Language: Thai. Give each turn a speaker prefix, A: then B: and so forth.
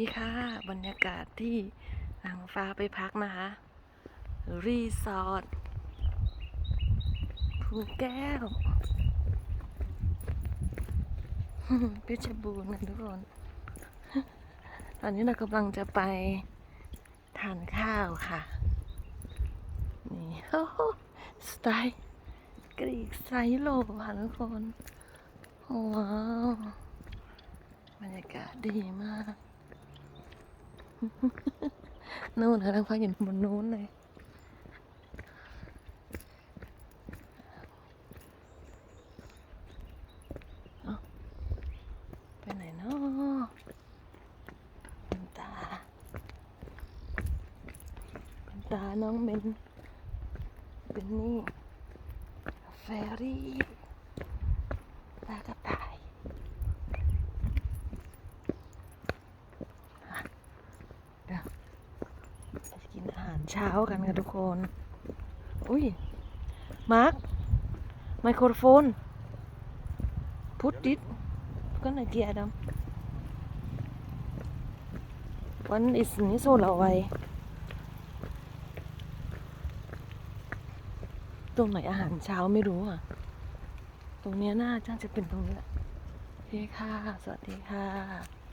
A: นี่ค่ะ บรรยากาศที่นางฟ้าไปพักนะคะ รีสอร์ทภูแก้วเพชรบูรณ์นะทุกคน ตอนนี้เรากำลังจะไปทานข้าวค่ะ นี่โอ้โหสไตล์กรีกไซโลค่ะทุกคน ว้าว บรรยากาศดีมาก นู่นค่ะทางฟ้าอยู่บนนู้นเลยเอ้าไปไหนเนาะเป็นตา เป็นตาน้องเบนเป็นนี่ แฟรี่ตากระต่าย เดี๋ยวไปกิน อาหารเช้ากันค่ะทุกคน อุ้ย มาร์ค ไมโครโฟน พุทดิตก็นาเกียดำวันอิสนี้โซลาไว้ตรงไหนอาหารเช้าไม่รู้อะ ตรงเนี้ยน่าจะจะเป็นตรงนี้แหละโอเคค่ะ สวัสดีค่ะ